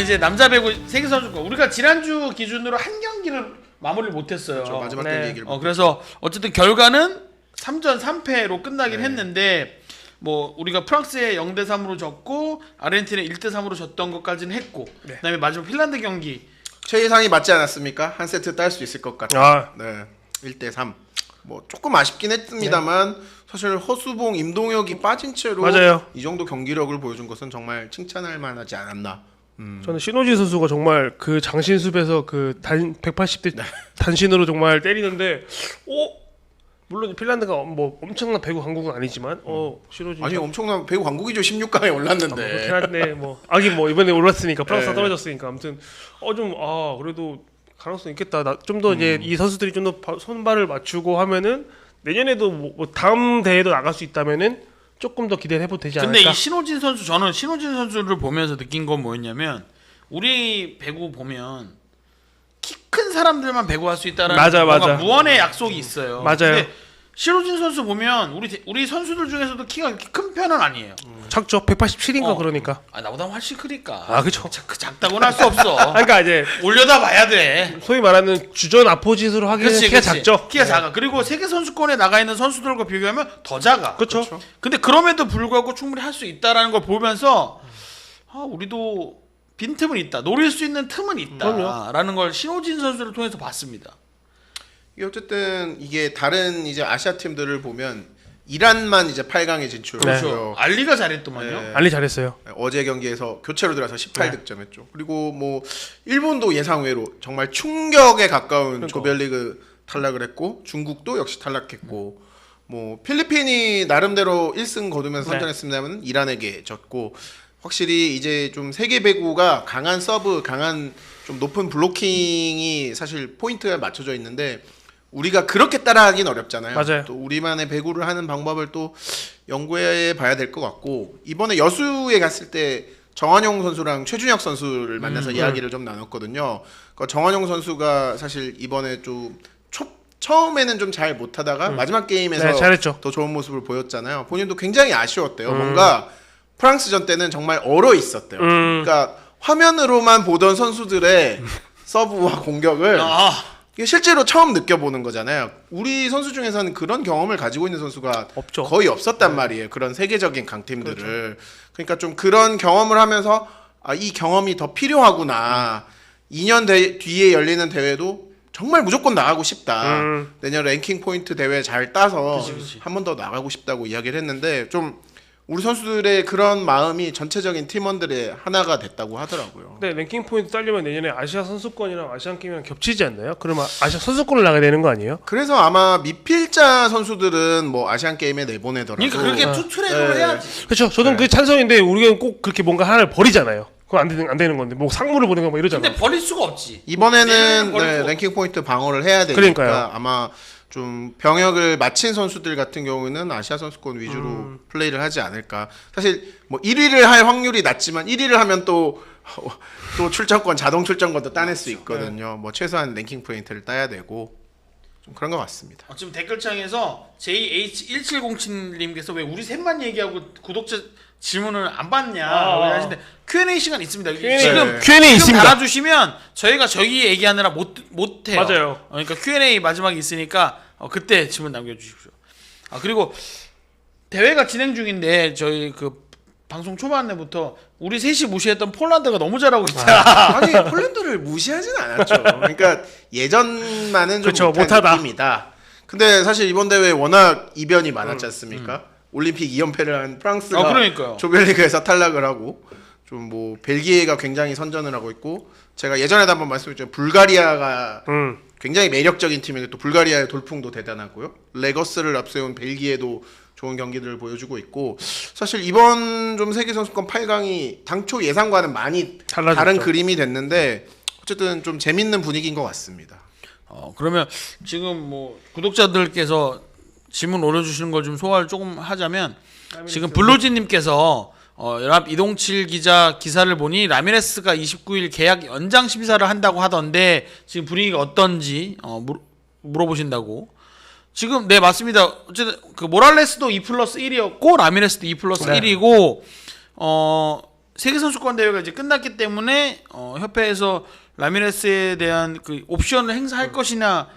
그러면 이제 남자 배구 세계 선수권 우리가 지난주 기준으로 한 경기를 마무리를 못했어요. 저 마지막 네. 경기 얘기를 어 그래서 어쨌든 결과는 3전 3패로 끝나긴 네. 했는데 뭐 우리가 프랑스에 0대 3으로 졌고 아르헨티나에 1대 3으로 졌던 것까지는 했고 네. 그다음에 마지막 핀란드 경기 최예상이 맞지 않았습니까? 한 세트 딸 수 있을 것 같아요. 아. 네. 1대 3. 뭐 조금 아쉽긴 했습니다만 사실 허수봉, 임동혁이 빠진 채로 맞아요. 이 정도 경기력을 보여준 것은 정말 칭찬할 만하지 않았나. 저는 신호지 선수가 정말 그 장신숲에서 그 단 180대 네. 단신으로 정말 때리는데 어 물론 핀란드가 뭐 엄청난 배구 강국은 아니지만 어 신호지 아니 엄청난 배구 강국이죠. 16강에 올랐는데. 그렇긴 한데 뭐 아긴 뭐 이번에 올랐으니까 프랑스가 네. 떨어졌으니까 아무튼 어 좀 아 그래도 가능성 있겠다. 좀 더 이제 음. 이 선수들이 좀 더 손발을 맞추고 하면은 내년에도 뭐, 뭐 다음 대회도 나갈 수 있다면은 조금 더 기대를 해도 되지 근데 않을까. 이 신호진 선수 저는 신호진 선수를 보면서 느낀 건 뭐였냐면 우리 배구 보면 키 큰 사람들만 배구할 수 있다라는 맞아, 맞아. 무언의 약속이 있어요. 맞아요. 근데 신호진 선수 보면 우리 대- 우리 선수들 중에서도 키가 큰 편은 아니에요. 작죠. 187인가 어. 그러니까. 아 나보다 훨씬 크니까. 아, 그쵸. 작, 그 작다고는 할 수 없어. 아, 그러니까 이제 올려다 봐야 돼. 소위 말하는 주전 아포짓으로 하기에는 그렇지, 키가 그렇지. 작죠. 키가 작아. 그리고 세계 선수권에 나가 있는 선수들과 비교하면 더 작아. 그렇죠. 근데 그럼에도 불구하고 충분히 할 수 있다라는 걸 보면서 아, 우리도 빈틈은 있다. 노릴 수 있는 틈은 있다라는 걸 신호진 선수를 통해서 봤습니다. 어쨌든 이게 다른 이제 아시아 팀들을 보면 이란만 이제 8강에 네. 진출했고요. 그렇죠. 알리가 잘했더만요. 네. 알리 잘했어요. 어제 경기에서 교체로 들어서 18득점했죠. 그리고 뭐 일본도 예상외로 정말 충격에 가까운 그러니까. 조별리그 탈락을 했고 중국도 역시 탈락했고 뭐 필리핀이 나름대로 1승 거두면서 네. 선전했습니다만 이란에게 졌고 확실히 이제 좀 세계 배구가 강한 서브, 강한 좀 높은 블로킹이 사실 포인트가 맞춰져 있는데 우리가 그렇게 따라하긴 어렵잖아요. 맞아요. 또 우리만의 배구를 하는 방법을 또 연구해 봐야 될 것 같고 이번에 여수에 갔을 때 정한용 선수랑 최준혁 선수를 음, 만나서 이야기를 좀 나눴거든요. 그 정한용 선수가 사실 이번에 좀 초, 처음에는 좀 잘 못하다가 마지막 게임에서 네, 잘했죠. 더 좋은 모습을 보였잖아요. 본인도 굉장히 아쉬웠대요. 음. 뭔가 프랑스전 때는 정말 얼어 있었대요. 음. 그러니까 화면으로만 보던 선수들의 서브와 공격을 아, 이게 실제로 처음 느껴보는 거잖아요. 우리 선수 중에서는 그런 경험을 가지고 있는 선수가 없죠. 거의 없었단 말이에요. 그런 세계적인 강팀들을. 그러니까좀 그런 경험을 하면서 아, 이 경험이 더 필요하구나. 2년 대- 뒤에 열리는 대회도 정말 무조건 나가고 싶다. 음. 내년 랭킹 포인트 대회 잘 따서. 한 번 더 나가고 싶다고 이야기를 했는데 좀 우리 선수들의 그런 마음이 전체적인 팀원들의 하나가 됐다고 하더라고요. 근데 랭킹 포인트 딸리면 내년에 아시아 선수권이랑 아시안 게임이랑 겹치지 않나요? 그러면 아시아 선수권을 나가야 되는 거 아니에요? 그래서 아마 미필자 선수들은 뭐 아시안 게임에 내보내더라도 그러니까 그렇게 어. 투트랙으로 네. 해야지. 그렇죠. 저는 그 찬성인데 우리가 꼭 그렇게 뭔가 하나를 버리잖아요. 그건 안 되는 안 되는 건데 뭐 상무를 보내고 뭐 이러잖아. 근데 버릴 수가 없지. 이번에는 네, 버리고. 랭킹 포인트 방어를 해야 되니까 그러니까요. 아마 좀 병역을 마친 선수들 같은 경우는 아시아 선수권 위주로 음. 플레이를 하지 않을까. 사실 뭐 1위를 할 확률이 낮지만 1위를 하면 또 또 출전권 자동 출전권도 따낼 수 있거든요. 뭐 최소한 랭킹 포인트를 따야 되고 좀 그런 것 같습니다. 어, 지금 댓글창에서 JH1707님께서 왜 우리 셋만 얘기하고 구독자 질문을 안 받냐 아. 하시는데 Q&A 시간 있습니다. Q&A. 지금 네. Q&A 지금 있습니다. 달아주시면 저희가 저희 얘기하느라 못 못해요. 맞아요. 어, 그러니까 Q&A 마지막에 있으니까 어, 그때 질문 남겨주십시오. 아 그리고 대회가 진행 중인데 저희 그 방송 초반에부터 우리 셋이 무시했던 폴란드가 너무 잘하고 있다. 아니 폴란드를 무시하진 않았죠. 그러니까 예전만은 좀 그쵸, 못한 못하다. 느낌이다. 근데 사실 이번 대회 워낙 이변이 많았지 않습니까? 올림픽 2연패를 한 프랑스가 아, 그러니까요. 조별리그에서 탈락을 하고 좀 뭐 벨기에가 굉장히 선전을 하고 있고 제가 예전에도 한번 말씀드렸죠. 불가리아가 음. 굉장히 매력적인 팀인데 또 불가리아의 돌풍도 대단하고요. 레거스를 앞세운 벨기에도 좋은 경기들을 보여주고 있고 사실 이번 좀 세계 선수권 8강이 당초 예상과는 많이 달라졌죠. 다른 그림이 됐는데 어쨌든 좀 재밌는 분위기인 것 같습니다. 어, 그러면 지금 뭐 구독자들께서 질문 올려주시는 걸 좀 소화를 조금 하자면 지금 블루진님께서 어, 연합 이동칠 기자 기사를 보니 라미레스가 29일 계약 연장 심사를 한다고 하던데 지금 분위기가 어떤지 어, 물, 물어보신다고. 지금 네 맞습니다. 어쨌든 그 모랄레스도 2 플러스 1이었고 라미레스도 2 플러스 네. 1이고 어 세계 선수권 대회가 이제 끝났기 때문에 어, 협회에서 라미레스에 대한 그 옵션을 행사할 음. 것이냐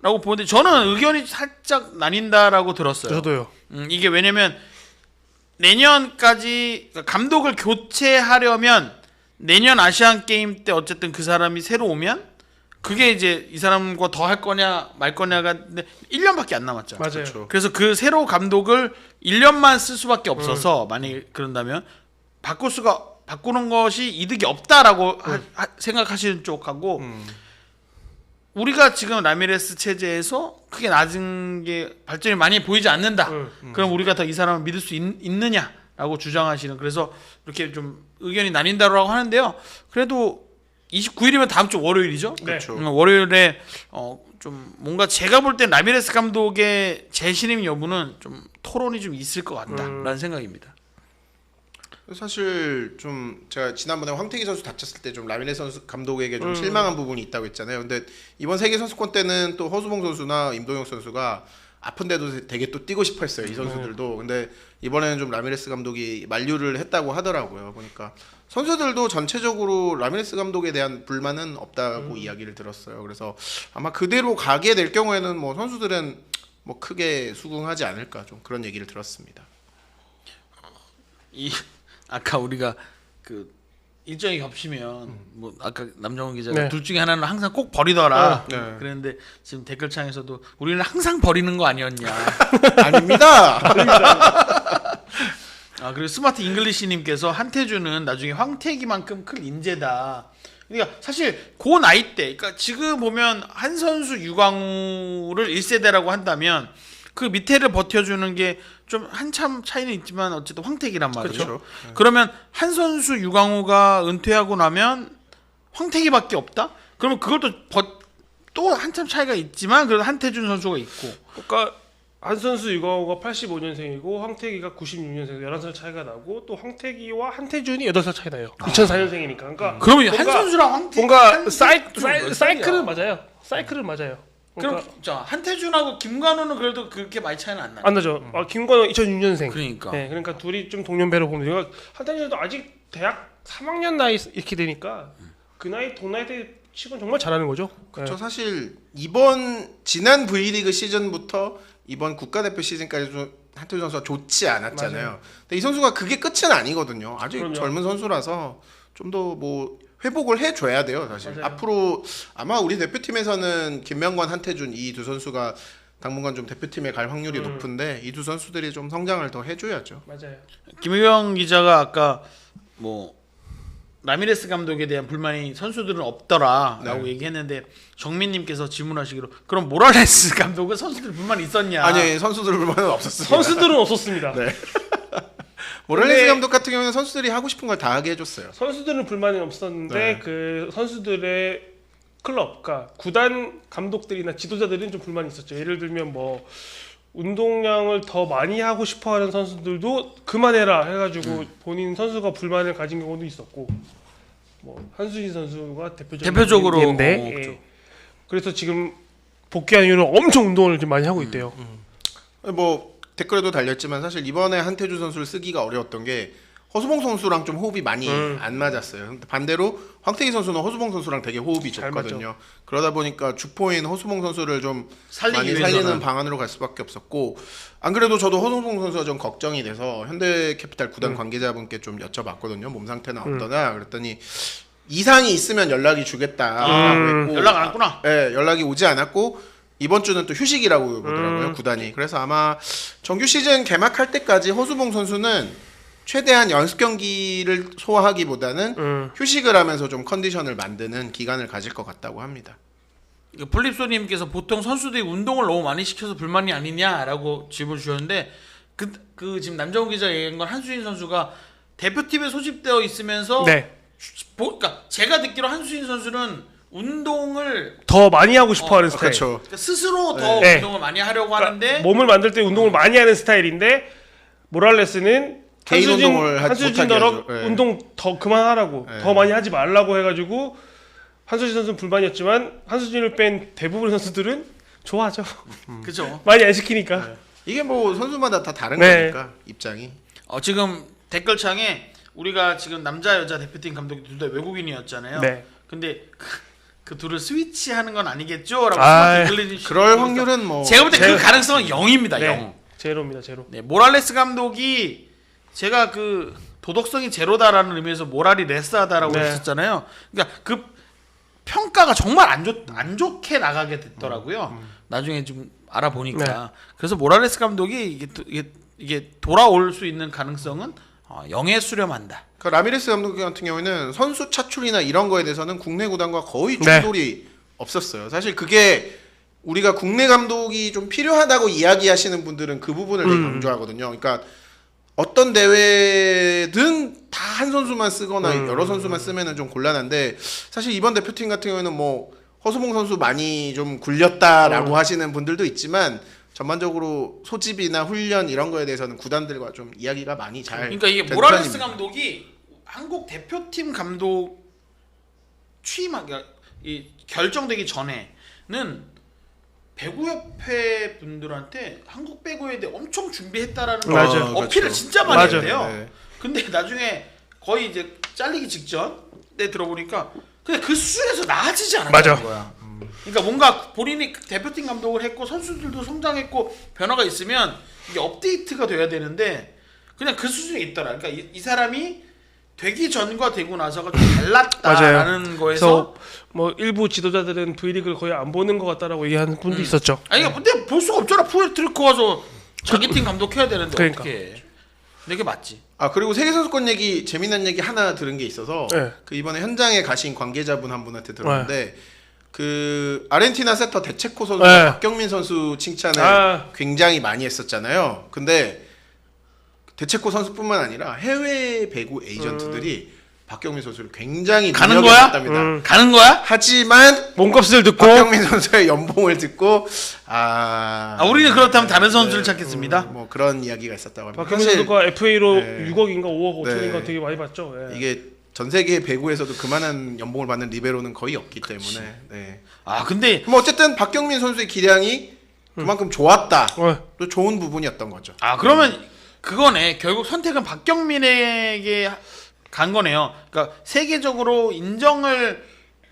라고 보는데 저는 의견이 살짝 나뉜다라고 들었어요. 저도요. 음, 이게 왜냐면 내년까지 그러니까 감독을 교체하려면 내년 아시안 게임 때 어쨌든 그 사람이 새로 오면 그게 이제 이 사람과 더 할 거냐 말 거냐가 근데 1년밖에 안 남았죠. 맞아요. 그렇죠. 그래서 그 새로 감독을 1년만 쓸 수밖에 없어서 음. 만약 그런다면 바꿀 수가 바꾸는 것이 이득이 없다라고 하- 하- 생각하시는 쪽하고 음. 우리가 지금 라미레스 체제에서 크게 낮은 게 발전이 많이 보이지 않는다. 음, 그럼 우리가 더 이 사람을 믿을 수 있, 느냐라고 주장하시는 그래서 이렇게 좀 의견이 나뉜다라고 하는데요. 그래도 29일이면 다음 주 월요일이죠. 네. 그렇죠. 음, 월요일에 어, 좀 뭔가 제가 볼땐 라미레스 감독의 재신임 여부는 좀 토론이 좀 있을 것 같다라는 음. 생각입니다. 사실 좀 제가 지난번에 황태기 선수 다쳤을 때 좀 라미레 선수 감독에게 좀 음. 실망한 부분이 있다고 했잖아요. 근데 이번 세계 선수권 때는 또 허수봉 선수나 임동혁 선수가 아픈데도 되게 또 뛰고 싶어 했어요. 이 선수들도. 근데 이번에는 좀 라미레스 감독이 만류를 했다고 하더라고요. 보니까 선수들도 전체적으로 라미레스 감독에 대한 불만은 없다고 이야기를 들었어요. 그래서 아마 그대로 가게 될 경우에는 뭐 선수들은 뭐 크게 수긍하지 않을까 좀 그런 얘기를 들었습니다. 이 아까 우리가 그 일정이 겹치면 뭐 아까 남정훈 기자가 네. 둘 중에 하나는 항상 꼭 버리더라. 어, 네. 그랬는데 지금 댓글창에서도 우리는 항상 버리는 거 아니었냐. 아닙니다. 아 그리고 스마트 잉글리시님께서 한태준은 나중에 황태기만큼 큰 인재다. 그러니까 사실 그 나이 때, 그러니까 지금 보면 한 선수 유광우를 1세대라고 한다면 그 밑에를 버텨주는 게 좀 한참 차이는 있지만 어쨌든 황태기란 말이죠. 그렇죠. 그러면 한 선수 유광우가 은퇴하고 나면 황태기밖에 없다? 그러면 그걸 또, 버- 또 한참 차이가 있지만 그래도 한태준 선수가 있고 그러니까 한 선수 이거가 85년생이고 황태기가 96년생 11살 차이가 나고 또 황태기와 한태준이 8살 차이 나요. 2004년생이니까. 그러니까 그러면 한 선수랑 황태 뭔가 사이, 몇 사이? 사이클은 맞아요. 사이클은 맞아요. 그럼 그러니까 자 한태준하고 김관우는 그래도 그렇게 많이 차이는 안 나요. 안 나죠. 아, 김건호 2006년생. 그러니까 네, 그러니까 둘이 좀 동년배로 보면 그러니까 한태준도 아직 대학 3학년 나이 이렇게 되니까 그 나이 동나이 때 치곤 정말 잘하는 거죠. 저 사실 이번 지난 V리그 시즌부터 이번 국가대표 시즌까지 좀 한태준 선수가 좋지 않았잖아요. 근데 이 선수가 그게 끝은 아니거든요. 아직 그럼요. 젊은 선수라서 좀 더 뭐 회복을 해줘야 돼요. 사실 맞아요. 앞으로 아마 우리 대표팀에서는 김명관, 한태준 이 두 선수가 당분간 좀 대표팀에 갈 확률이 음. 높은데 이 두 선수들이 좀 성장을 더 해줘야죠. 맞아요. 김유경 기자가 아까 뭐 라미레스 감독에 대한 불만이 선수들은 없더라라고 네. 얘기했는데 정민님께서 질문하시기로 그럼 모랄레스 감독은 선수들 불만 있었냐? 아니 선수들 불만은 없었습니다. 선수들은 없었습니다. 네. 모랄레스 근데- 감독 같은 경우는 선수들이 하고 싶은 걸 다 하게 해줬어요. 선수들은 불만이 없었는데 네. 그 선수들의 클럽, 그러니까 구단 감독들이나 지도자들은 좀 불만이 있었죠. 예를 들면 뭐 운동량을 더 많이 하고 싶어하는 선수들도 그만해라 해가지고 음. 본인 선수가 불만을 가진 경우도 있었고 뭐 한수진 선수가 대표적인 대표적으로 어, 예. 그렇죠. 그래서 지금 복귀한 이후로 엄청 운동을 좀 많이 하고 있대요. 뭐 댓글에도 달렸지만 사실 이번에 한태준 선수를 쓰기가 어려웠던 게 허수봉 선수랑 좀 호흡이 많이 음. 안 맞았어요. 반대로 황태기 선수는 허수봉 선수랑 되게 호흡이 잘 좋거든요. 그러다 보니까 주포인 허수봉 선수를 좀 살리기 많이 위해서는 살리는 방안으로 갈 수밖에 없었고 안 그래도 저도 허수봉 선수가 좀 걱정이 돼서 현대캐피탈 구단 음. 관계자분께 좀 여쭤봤거든요. 몸 상태는 음. 어떠냐 그랬더니 이상이 있으면 연락이 주겠다라고 음. 했고 연락 안 왔구나. 예, 연락이 오지 않았고 이번 주는 또 휴식이라고 보더라고요 음. 구단이. 그래서 아마 정규 시즌 개막할 때까지 허수봉 선수는 최대한 연습 경기를 소화하기보다는 음. 휴식을 하면서 좀 컨디션을 만드는 기간을 가질 것 같다고 합니다. 그 플립소님께서 보통 선수들이 운동을 너무 많이 시켜서 불만이 아니냐라고 질문 주셨는데 그, 그 지금 남정훈 기자 얘기한 건 한수진 선수가 대표팀에 소집되어 있으면서 네. 보, 그러니까 제가 듣기로 한수진 선수는 운동을 더 많이 하고 싶어하는 어, 스타일. 그렇죠. 그러니까 스스로 더 네. 운동을 많이 하려고 그러니까 하는데 몸을 만들 때 운동을 많이 하는 스타일인데 모랄레스는 개인 한수진, 운동을 하지 한수진더러 못하게 하죠. 예. 운동 더 그만하라고 예. 더 많이 하지 말라고 해가지고 한수진 선수는 불만이었지만 한수진을 뺀 대부분 선수들은 좋아하죠 그죠. 많이 안 시키니까 이게 뭐 선수마다 다 다른 네. 거니까 입장이. 어, 지금 댓글창에 우리가 지금 남자 여자 대표팀 감독이 둘 다 외국인이었잖아요. 네. 근데 그, 그 둘을 스위치하는 건 아니겠죠?라고 생각이 그럴 확률은 뭐 제가 볼때그 제- 가능성은 0입니다. 네. 0. 제로입니다. 제로. 네, 모랄레스 감독이 제가 그 도덕성이 제로다라는 의미에서 모랄이 레스하다라고 네. 했었잖아요. 그러니까 그 평가가 정말 안, 좋, 안 좋게 나가게 됐더라고요. 나중에 좀 알아보니까. 그래서 모랄레스 감독이 이게, 또- 이게, 이게 돌아올 수 있는 가능성은 어, 0에 수렴한다. 그 라미레스 감독 같은 경우에는 선수 차출이나 이런 거에 대해서는 국내 구단과 거의 네. 충돌이 없었어요. 사실 그게 우리가 국내 감독이 좀 필요하다고 이야기하시는 분들은 그 부분을 되게 음. 강조하거든요. 그러니까 어떤 대회든 다 한 선수만 쓰거나 음. 여러 선수만 쓰면은 좀 곤란한데 사실 이번 대표팀 같은 경우에는 뭐 허수봉 선수 많이 좀 굴렸다라고 음. 하시는 분들도 있지만 전반적으로 소집이나 훈련 이런 거에 대해서는 구단들과 좀 이야기가 많이 잘 그러니까 이게 된 모랄레스 편입니다. 감독이 한국 대표팀 감독 취임하기 이 결정되기 전에는 배구협회 분들한테 한국 배구에 대해 엄청 준비했다라는 거 맞아요. 어필을 그렇죠. 진짜 많이 맞아요. 했대요. 네. 근데 나중에 거의 이제 잘리기 직전에 들어보니까 근데 그 수준에서 나아지지 않았다는 맞아. 거야. 그러니까 뭔가 본인이 대표팀 감독을 했고 선수들도 성장했고 변화가 있으면 이게 업데이트가 돼야 되는데 그냥 그 수준에 있더라. 그러니까 이, 이 사람이 되기 전과 되고 나서가 좀 달랐다라는 거에서 뭐 일부 지도자들은 V리그를 거의 안 보는 것 같다라고 얘기하는 분도 음. 있었죠. 아니 그러니까 근데 볼 수가 없잖아. 푸에르트리코 와서 자기 팀 감독해야 되는데 그러니까. 어떻게 이게 맞지. 아 그리고 세계 선수권 얘기 재미난 얘기 하나 들은 게 있어서 네. 그 이번에 현장에 가신 관계자분 한 분한테 들었는데 그 아르헨티나 세터 대체코 선수 네. 박경민 선수 칭찬을 아. 굉장히 많이 했었잖아요. 근데 대체코 선수뿐만 아니라 해외 배구 에이전트들이 박경민 선수를 굉장히 가는 거야? 능력했답니다. 음. 가는 거야? 하지만 몸값을 듣고 박경민 선수의 연봉을 듣고 아, 아, 우리는 그렇다면 다른 선수를 찾겠습니다. 뭐 그런 이야기가 있었다고 합니다. 박경민 사실 선수가 FA로 네. 6억인가 5억 5천인가 네. 되게 많이 받죠. 예. 이게 전 세계 배구에서도 그만한 연봉을 받는 리베로는 거의 없기 때문에 네. 아 근데 뭐 어쨌든 박경민 선수의 기량이 그만큼 좋았다. 어, 또 좋은 부분이었던 거죠. 아 그러면 그거네 결국 선택은 박경민에게 간 거네요. 그러니까 세계적으로 인정을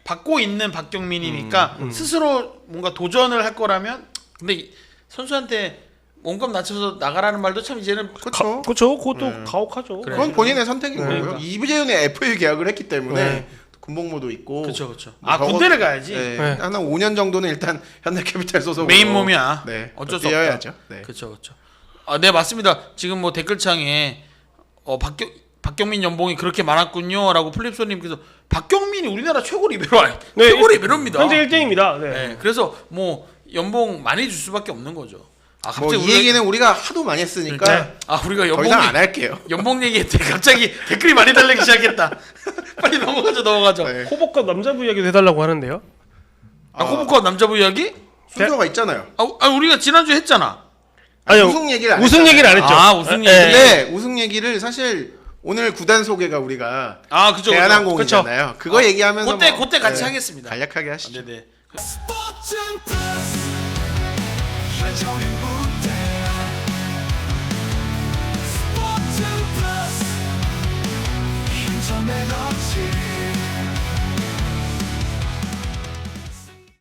받고 있는 박경민이니까 스스로 뭔가 도전을 할 거라면 근데 이 선수한테 몸값 낮춰서 나가라는 말도 참 이제는 그렇죠. 그렇죠. 그것도 가혹하죠. 그래. 그건 본인의 선택인 그러니까. 거고요. 이부재윤의 FA 계약을 했기 때문에 네. 군복무도 있고. 그렇죠 그렇죠. 뭐 아 적어도- 군대를 가야지 네. 네. 한 5년 정도는 일단 현대캐피탈 소속으로 메인 몸이야. 네. 어쩔 수 없다. 뛰어야죠. 네. 그렇죠 그렇죠. 아 네 맞습니다. 지금 뭐 댓글창에 어 박경 박경민 연봉이 그렇게 많았군요라고 플립소님께서 박경민이 우리나라 최고 리베로 아니 네, 최고 리베로입니다. 현재 1등입니다. 네. 네, 그래서 뭐 연봉 많이 줄 수밖에 없는 거죠. 아뭐 갑자기 이 우리가- 얘기는 우리가 하도 많이 했으니까 네. 아 우리가 더 연봉 이상 안 할게요. 연봉 얘기했더니 갑자기 댓글이 많이 달리기 시작했다. 빨리 넘어가죠 넘어가죠. 네. 호복과 남자부 이야기도 해달라고 하는데요. 아 호북과 남자부 이야기? 순서가 있잖아요. 아, 아 우리가 지난주 에 했잖아. 아니요. 우승 얘기를 안 우승 했잖아요. 얘기를 안 했죠. 아, 우승 예, 얘기. 예. 근데 우승 얘기를 사실 오늘 구단 소개가 우리가 아 그죠. 대한항공이잖아요. 그거 아, 얘기하면서 그때 뭐, 그때 같이 네, 하겠습니다. 간략하게 하시죠. 네네. Men up